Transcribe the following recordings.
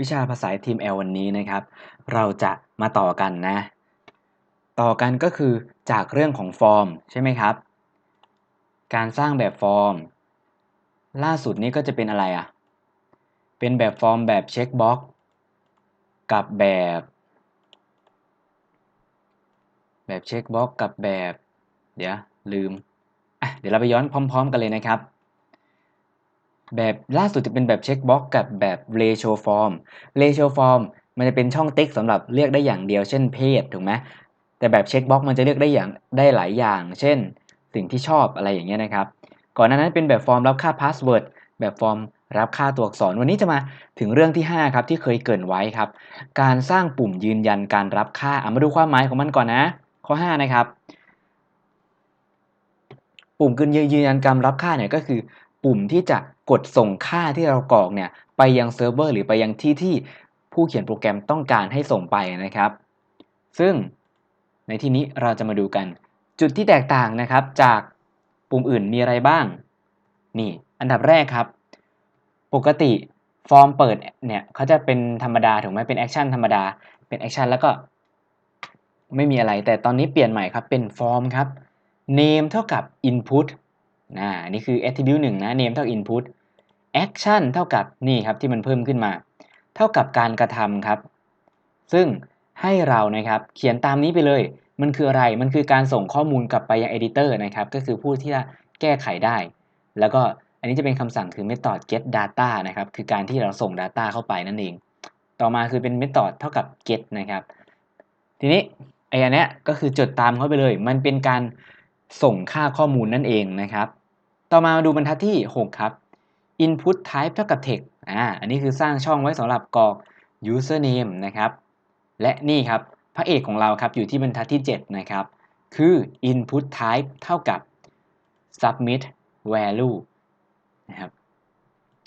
วิชาภาษาทีม L วันนี้นะครับ เราจะมาต่อกันนะ ต่อกันก็คือจากเรื่องของฟอร์มใช่ไหมครับ การสร้างแบบฟอร์ม ล่าสุดนี้ก็จะเป็นอะไรอะ่ะ เป็นแบบฟอร์มแบบเช็คบ็อกกับแบบ แบบเช็คบ็อกกับแบบ เดี๋ยวลืม เดี๋ยวเราไปย้อนพร้อม ๆ กันเลยนะครับ แบบล่าสุดจะเป็นแบบเช็คบ็อกกับแบบ ratio form ratio form มันจะเป็นช่องติ๊กสำหรับเลือกได้อย่างเดียวเช่นเพศถูกไหมแต่แบบเช็คบ็อกมันจะเลือกได้อย่างได้หลายอย่าง เช่น สิ่งที่ชอบอะไรอย่างเงี้ยนะครับ ก่อนหน้านั้นเป็นแบบฟอร์มรับค่าพาสเวิร์ดแบบฟอร์มรับค่าตัวอักษร วันนี้จะมาถึงเรื่องที่ 5 ครับ ที่เคยเกินไว้ครับ การสร้างปุ่มยืนยันการรับค่าเอามาดูความหมายของมันก่อนนะ ข้อ 5 นะครับ ปุ่มกยืนยันการรับค่าเนี่ยก็คือ ปุ่มที่จะกดส่งค่าที่เรากรอกเนี่ยไปยังเซิร์ฟเวอร์หรือไปยังที่ที่ผู้เขียนโปรแกรมต้องการให้ส่งไปนะครับ ซึ่งในที่นี้เราจะมาดูกัน จุดที่แตกต่างนะครับจากปุ่มอื่นมีอะไรบ้าง นี่ อันดับแรกครับ ปกติฟอร์มเปิดเนี่ยเขาจะเป็นธรรมดาถูกไหมเป็นแอคชั่นธรรมดาเป็นแอคชั่นแล้วก็ไม่มีอะไร แต่ตอนนี้เปลี่ยนใหม่ครับเป็นฟอร์มครับ name เท่ากับ input นะนี่คือ attribute 1นะ name เท่า input action เท่ากับนี่ครับที่มันเพิ่มขึ้นมา เท่ากับการกระทำครับ ซึ่งให้เรานะครับเขียนตามนี้ไปเลย มันคืออะไรมันคือการส่งข้อมูลกลับไปยัง editor นะครับก็คือผู้ที่จะแก้ไขได้ แล้วก็อันนี้จะเป็นคำสั่งคือ method get data นะครับคือการที่เราส่ง data เข้าไปนั่นเอง ต่อมาคือเป็น method เท่ากับ get นะครับ ทีนี้ไอ้อันเนี้ยก็คือจดตามเข้าไปเลย มันเป็นการ ส่งค่าข้อมูลนั่นเองนะครับ ต่อมาดูบรรทัดที่ 6 ครับ input type เท่ากับ text อ่าอันนี้คือสร้างช่องไว้สำหรับกรอก username นะครับ และนี่ครับพระเอกของเราครับอยู่ที่บรรทัดที่ 7 นะครับ คือ input type เท่ากับ submit value นะครับ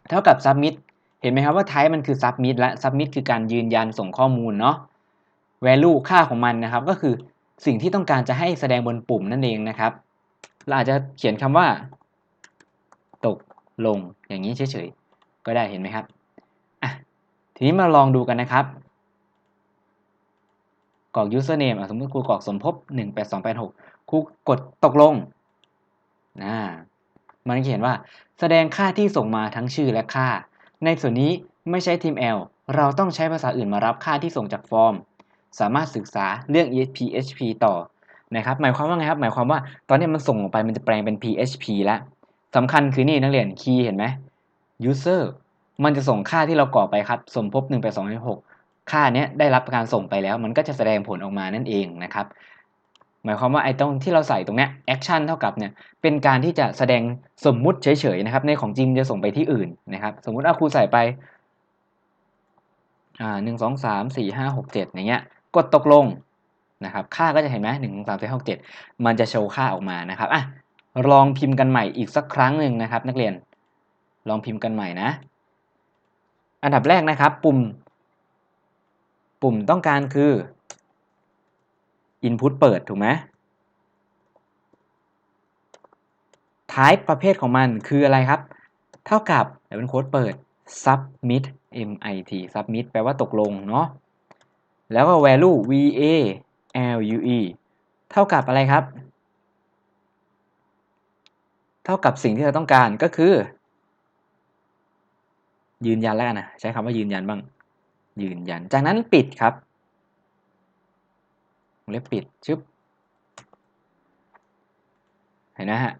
เท่ากับ submit เห็นไหมครับว่า type มันคือ submit และ submit คือการยืนยันส่งข้อมูลเนาะ value ค่าของมันนะครับก็คือ สิ่งที่ต้องการจะให้แสดงบนปุ่มนั่นเองนะครับ เราอาจจะเขียนคำว่า ตกลงอย่างนี้เฉยๆ ก็ได้เห็นไหมครับอะทีนี้มาลองดูกันนะครับกรอก username สมมติครูกรอกสมภพ18286ครูกดตกลงนะมันเขียนว่าแสดงค่าที่ส่งมาทั้งชื่อและค่า ในส่วนนี้ไม่ใช้ทีม L เราต้องใช้ภาษาอื่นมารับค่าที่ส่งจากฟอร์ม สามารถศึกษาเรื่อง EPHP ต่อนะครับ หมายความว่าไงครับ หมายความว่าตอนนี้มันส่งออกไปมันจะแปลงเป็น PHP แล้วสำคัญคือนี่นักเรียนคีย์เห็นไหม user มันจะส่งค่าที่เรากรอไปครับสมภพ1 8 2 6ค่านี้ได้รับการส่งไปแล้ว มันก็จะแสดงผลออกมานั่นเองนะครับ หมายความว่าไอ้ตรงที่เราใส่ตรงนี้ action เท่ากับเนี่ยเป็นการที่จะแสดงสมมุติเฉยๆนะครับ ในของจริงจะส่งไปที่อื่นนะครับ สมมุติเอาครูใส่ไปอ่าหนึ่งสองสามสี่ห้าหกเจ็ดอย่างเงี้ย กดตกลงนะครับค่าก็จะเห็นไหมหนึ่งสามสี่หกเจ็ดมันจะโชว์ค่าออกมานะครับอะลองพิมพ์กันใหม่อีกสักครั้งหนึ่งนะครับ นักเรียนลองพิมพ์กันใหม่นะ อันดับแรกนะครับ ปุ่ม ปุ่มต้องการคือ input เปิดถูกไหม type ประเภทของมันคืออะไรครับ เท่ากับเดี๋ยวเป็นโค้ดเปิด submit mit submit แปลว่าตกลงเนาะ แล้วก็ value value เท่ากับอะไรครับ เท่ากับสิ่งที่เราต้องการก็คือ ยืนยันแล้วนะใช้คำว่ายืนยันบ้าง ยืนยัน จากนั้นปิดครับเล็บปิดชึบเห็นนะฮะ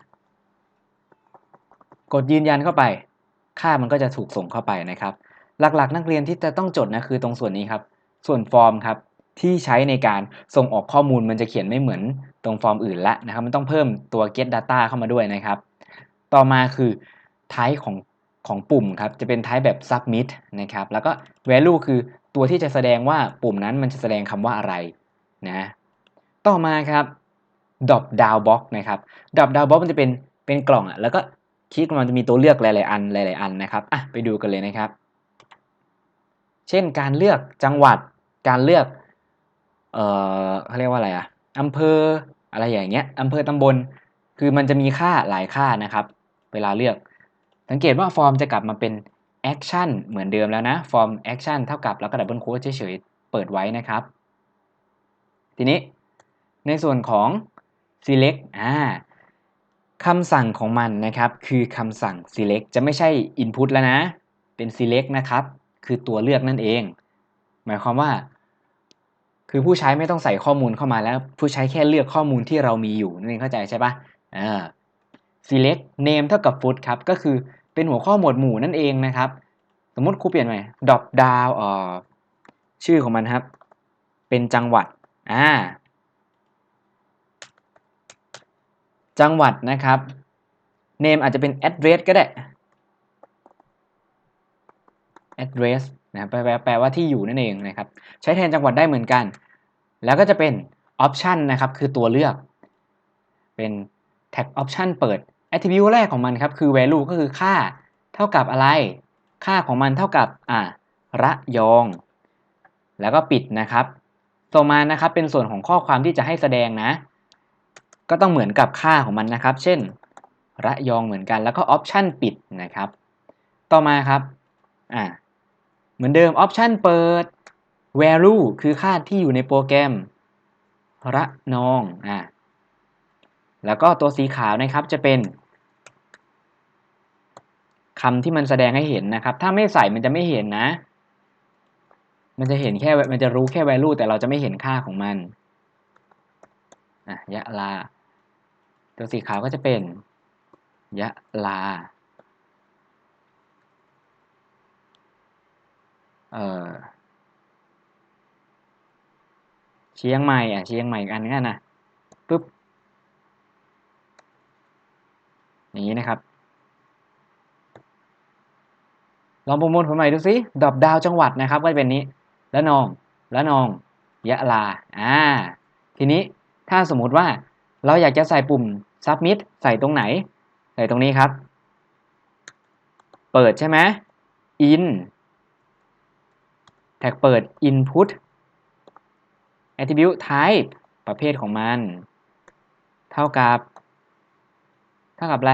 กดยืนยันเข้าไป ค่ามันก็จะถูกส่งเข้าไปนะครับ หลักๆ นักเรียนที่จะต้องจดนะคือตรงส่วนนี้ครับ ส่วนฟอร์มครับที่ใช้ในการส่งออกข้อมูลมันจะเขียนไม่เหมือนตรงฟอร์มอื่นละนะครับ มันต้องเพิ่มตัว get data เข้ามาด้วยนะครับ ต่อมาคือ type ของของปุ่มครับจะเป็น type แบบ submit นะครับ แล้วก็ value คือตัวที่จะแสดงว่าปุ่มนั้นมันจะแสดงคำว่าอะไรนะต่อมาครับ drop down box นะครับ drop down box มันจะเป็นเป็นกล่องอะแล้วก็คลิกมันจะมีตัวเลือกหลาย ๆ อันหลาย ๆ อันนะครับอะไปดูกันเลยนะครับ เช่นการเลือกจังหวัด การเลือก เอ่อเขาเรียกว่าอะไรอะอำเภออะไรอย่างเงี้ยอำเภอตำบล คือมันจะมีค่าหลายค่านะครับ เวลาเลือก สังเกตว่าฟอร์มจะกลับมาเป็น action เหมือนเดิมแล้วนะ form action เท่ากับแล้วก็ double quote เฉยๆ เปิดไว้นะครับ ทีนี้ในส่วนของ select อ่าคำสั่งของมันนะครับ คือคำสั่ง select จะไม่ใช่ input แล้วนะ เป็น select นะครับ คือตัวเลือกนั่นเอง หมายความว่า คือผู้ใช้ไม่ต้องใส่ข้อมูลเข้ามาแล้ว ผู้ใช้แค่เลือกข้อมูลที่เรามีอยู่นั่นเองเข้าใจใช่ปะอ่า select name เท่ากับ foot ครับ ก็คือเป็นหัวข้อหมวดหมู่นั่นเองนะครับ สมมติครูเปลี่ยนใหม่ drop down อ่อชื่อของมันครับ เป็นจังหวัด อ่า จังหวัดนะครับ name อาจจะเป็น address ก็ได้ address นะแปลแปลแปลว่าที่อยู่นั่นเองนะครับ ใช้แทนจังหวัดได้เหมือนกัน แล้วก็จะเป็น option นะครับคือตัวเลือก เป็น tag option เปิด attribute แรกของมันครับคือ value ก็คือค่าเท่ากับอะไร ค่าของมันเท่ากับอ่าระยอง แล้วก็ปิดนะครับ ต่อมานะครับเป็นส่วนของข้อความที่จะให้แสดงนะ ก็ต้องเหมือนกับค่าของมันนะครับ เช่น ระยองเหมือนกันแล้วก็ option ปิดนะครับ ต่อมาครับอ่า เหมือนเดิม option เปิด value คือค่าที่อยู่ในโปรแกรม ระนองอ่าแล้วก็ตัวสีขาวนะครับจะเป็นคำที่มันแสดงให้เห็นนะครับ ถ้าไม่ใส่มันจะไม่เห็นนะ มันจะเห็นแค่ มันจะรู้แค่ value แต่เราจะไม่เห็นค่าของมันอะยะลา ตัวสีขาวก็จะเป็น ยะลา เอ่อ เชียงใหม่อะเชียงใหม่อีกอันนึงนะปึ๊บอย่างนี้นะครับ ลองประมวลผลใหม่ดูสิดอปดาวจังหวัดนะครับ ก็จะเป็นนี้และนองและนอง ยะลา อ่า ทีนี้ถ้าสมมุติว่าเราอยากจะใส่ปุ่ม submit ใส่ตรงไหน ใส่ตรงนี้ครับ เปิดใช่ไหม in แท็กเปิด input attribute type ประเภทของมัน เท่ากับ เท่ากับอะไร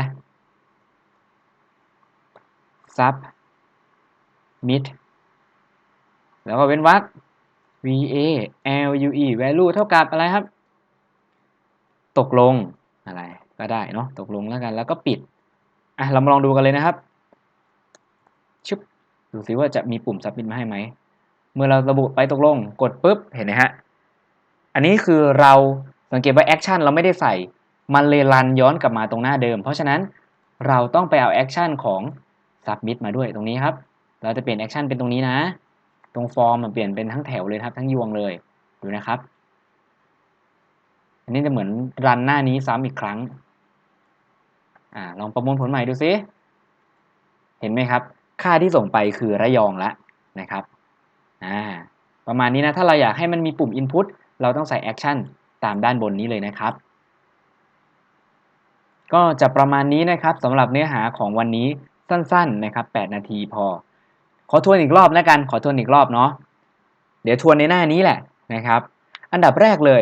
submit แล้วก็เว้นวรรค va lue value เท่ากับอะไรครับ ตกลงอะไรก็ได้เนาะตกลงแล้วกันแล้วก็ปิดอะเรามาลองดูกันเลยนะครับชุบดูสิว่าจะมีปุ่ม submit มาให้ไหม เมื่อเราระบุไปตกลงกดปุ๊บเห็นไหมฮะ อันนี้คือเราสังเกตว่า action เราไม่ได้ใส่ มันเลยรันย้อนกลับมาตรงหน้าเดิม เพราะฉะนั้นเราต้องไปเอา action ของ submit มาด้วยตรงนี้ครับ เราจะเปลี่ยน action เป็นตรงนี้นะ ตรงฟอร์มมันเปลี่ยนเป็นทั้งแถวเลยครับ ทั้งยวงเลยดูนะครับ อันนี้จะเหมือนรันหน้านี้ซ้ำอีกครั้งอ่าลองประมวลผลใหม่ดูซิ เห็นไหมครับ ค่าที่ส่งไปคือระยองละนะครับ อ่าประมาณนี้นะ ถ้าเราอยากให้มันมีปุ่ม input เราต้องใส่ action ตามด้านบนนี้เลยนะครับ ก็จะประมาณนี้นะครับสำหรับเนื้อหาของวันนี้สั้นๆนะครับ 8 นาทีพอ ขอทวนอีกรอบแล้วกัน ขอทวนอีกรอบเนาะ เดี๋ยวทวนในหน้านี้แหละนะครับ อันดับแรกเลย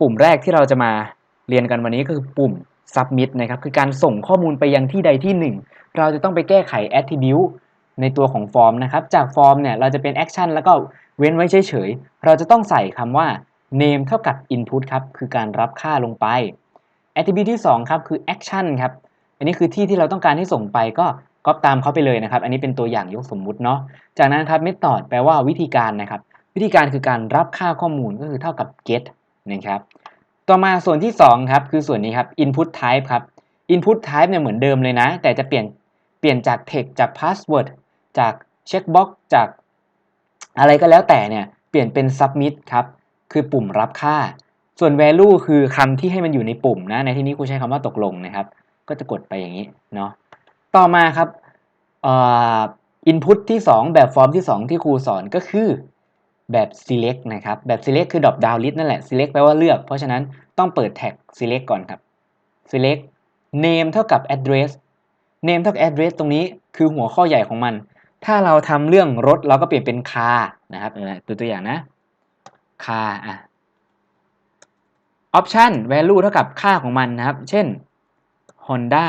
ปุ่มแรกที่เราจะมาเรียนกันวันนี้ก็คือปุ่ม submit นะครับ คือการส่งข้อมูลไปยังที่ใดที่หนึ่ง เราจะต้องไปแก้ไข attribute ในตัวของฟอร์มนะครับ จากฟอร์มเนี่ยเราจะเป็น action แล้วก็เว้นไว้เฉยๆ เราจะต้องใส่คำว่า name เท่ากับ input ครับ คือการรับค่าลงไป attribute ที่ 2 ครับ คือ action ครับ อันนี้คือที่ที่เราต้องการให้ส่งไปก็ก๊อปตามเขาไปเลยนะครับ อันนี้เป็นตัวอย่างยกสมมุติเนาะ จากนั้นครับ method แปลว่าวิธีการนะครับ วิธีการคือการรับค่าข้อมูลก็คือเท่ากับ get นะครับ ต่อมาส่วนที่ 2 ครับ คือส่วนนี้ครับ input type ครับ input type เนี่ยเหมือนเดิมเลยนะ แต่จะเปลี่ยนเปลี่ยนจาก text จาก password จาก checkbox จากอะไรก็แล้วแต่เนี่ยเปลี่ยนเป็น submit ครับ คือปุ่มรับค่า ส่วน value คือคำที่ให้มันอยู่ในปุ่มนะ ในที่นี้ครูใช้คำว่าตกลงนะครับ ก็จะกดไปอย่างนี้เนาะ ต่อมาครับอ่อ input ที่ 2 แบบฟอร์มที่ 2 ที่ครูสอนก็คือแบบ select นะครับ แบบ select คือ drop down list นั่นแหละ select แปลว่าเลือก เพราะฉะนั้นต้องเปิด tag select ก่อนครับ select name เท่ากับ address name เท่ากับ address ตรงนี้คือหัวข้อใหญ่ของมัน ถ้าเราทำเรื่องรถเราก็เปลี่ยนเป็น car นะครับตัวตัวอย่างนะ car อะ option value เท่ากับค่าของมันนะครับ เช่น Honda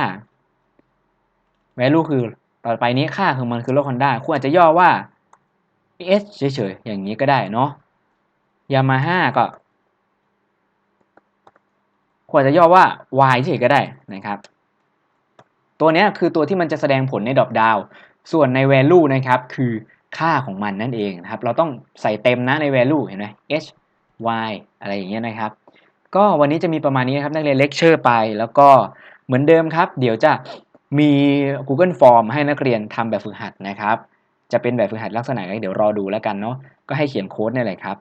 value คือต่อไปนี้ค่าของมันคือรถ Honda คุณอาจจะย่อว่า S เฉยๆ อย่างนี้ก็ได้เนาะ Yamaha ก็คุณอาจจะย่อว่า Y เฉยก็ได้นะครับ ตัวนี้คือตัวที่มันจะแสดงผลในดรอปดาว ส่วนใน value นะครับคือค่าของมันนั่นเองนะครับ เราต้องใส่เต็มนะใน value เห็นไหม H Y อะไรอย่างเงี้ยนะครับ ก็วันนี้จะมีประมาณนี้นะครับนักเรียนเลคเชอร์ไป แล้วก็เหมือนเดิมครับ เดี๋ยวจะมี Google Form ให้นักเรียนทำแบบฝึกหัดนะครับ จะเป็นแบบฝึกหัดลักษณะไหนเดี๋ยวรอดูแล้วกันเนาะก็ให้เขียนโค้ดนี่แหละครับ